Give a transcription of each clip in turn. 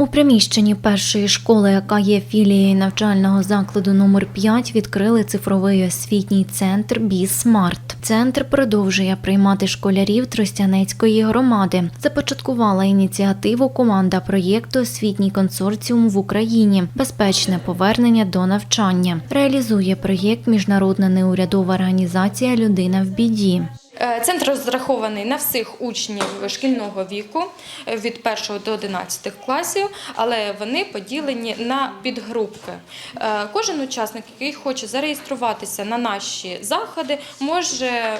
У приміщенні першої школи, яка є філією навчального закладу номер 5 відкрили цифровий освітній центр «Бі-Смарт». Центр продовжує приймати школярів Тростянецької громади. Започаткувала ініціативу команда проєкту Освітній консорціум в Україні. Безпечне повернення до навчання. Реалізує проєкт міжнародна неурядова організація Людина в біді. Е, Центр розрахований на всіх учнів шкільного віку е, від 1 до 11 класів, але вони поділені на підгрупки. Е, Кожен учасник, який хоче зареєструватися на наші заходи, може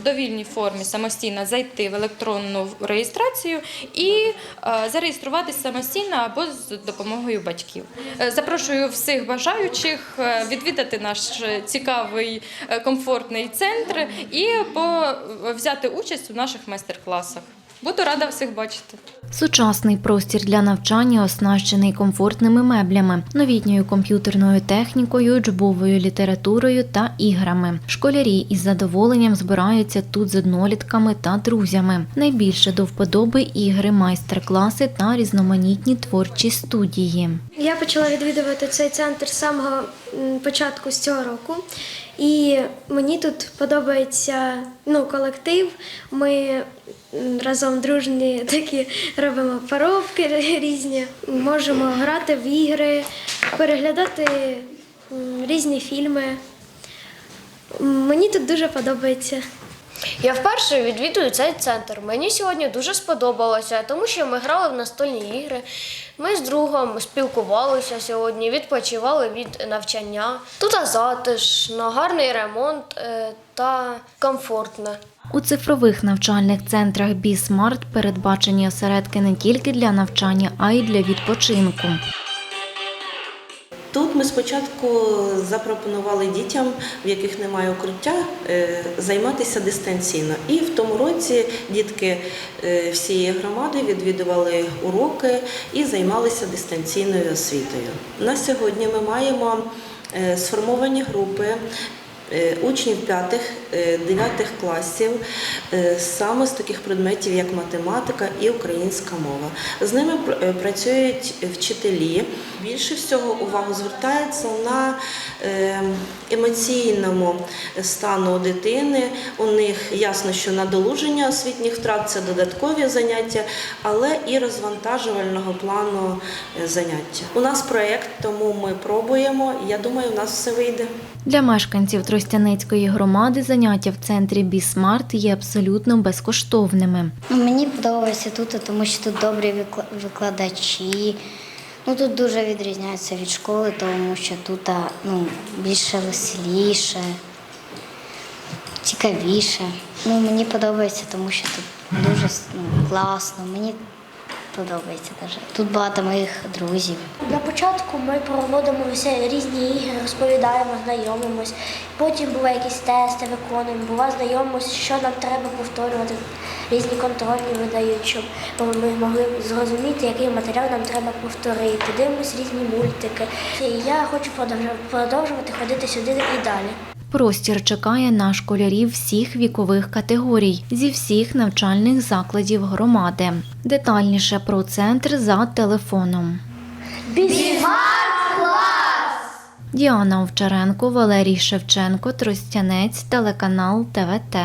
в довільній формі самостійно зайти в електронну реєстрацію і зареєструватися самостійно або з допомогою батьків. Запрошую всіх бажаючих відвідати наш цікавий комфортний центр і по- взяти участь у наших майстер-класах. Буду рада всіх бачити. Сучасний простір для навчання оснащений комфортними меблями, новітньою комп'ютерною технікою, учбовою літературою та іграми. Школярі із задоволенням збираються тут з однолітками та друзями. Найбільше до вподоби ігри, майстер-класи та різноманітні творчі студії. Я почала відвідувати цей центр з самого початку з цього року, і мені тут подобається ну, колектив. Ми разом дружні такі робимо паровки різні, можемо грати в ігри, переглядати різні фільми. Мені тут дуже подобається. Я вперше відвідую цей центр. Мені сьогодні дуже сподобалося, тому що ми грали в настольні ігри. Ми з другом спілкувалися сьогодні, відпочивали від навчання. Тут затишно, гарний ремонт е, та комфортно. У цифрових навчальних центрах «Бі-Смарт» передбачені осередки не тільки для навчання, а й для відпочинку. Ми спочатку запропонували дітям, в яких немає укриття, е, займатися дистанційно. І в тому році дітки е, всієї громади відвідували уроки і займалися дистанційною освітою. На сьогодні ми маємо е, сформовані групи. Е, Учнів 5-9 класів е, саме з таких предметів, як математика і українська мова. З ними пр- е, працюють вчителі. Більше всього увагу звертається на е, емоційному стану дитини. У них ясно, що надолуження освітніх втрат це додаткові заняття, але і розвантажувального плану е, заняття. У нас проєкт, тому ми пробуємо. Я думаю, у нас все вийде. Для мешканців Тростянецької громади заняття в центрі «Бі-Смарт» є абсолютно безкоштовними. Ну, Мені подобається тут, тому що тут добрі викла- викладачі. Ну, тут дуже відрізняється від школи, тому що тут ну, більше веселіше, цікавіше. Ну, мені подобається, тому що тут дуже ну, класно. Мені подобається дуже. Тут багато моїх друзів. На початку ми проводимо всі різні ігри, розповідаємо, знайомимось. Потім буває якісь тести виконуємо, буває знайомимося, що нам треба повторювати. Різні контрольні видають, щоб ми могли зрозуміти, який матеріал нам треба повторити. Дивимось різні мультики. І я хочу продовжувати, ходити сюди і далі. Простір чекає на школярів всіх вікових категорій зі всіх навчальних закладів громади. Детальніше про центр за телефоном. Діана Овчаренко, Валерій Шевченко, Тростянець, телеканал ТВТ.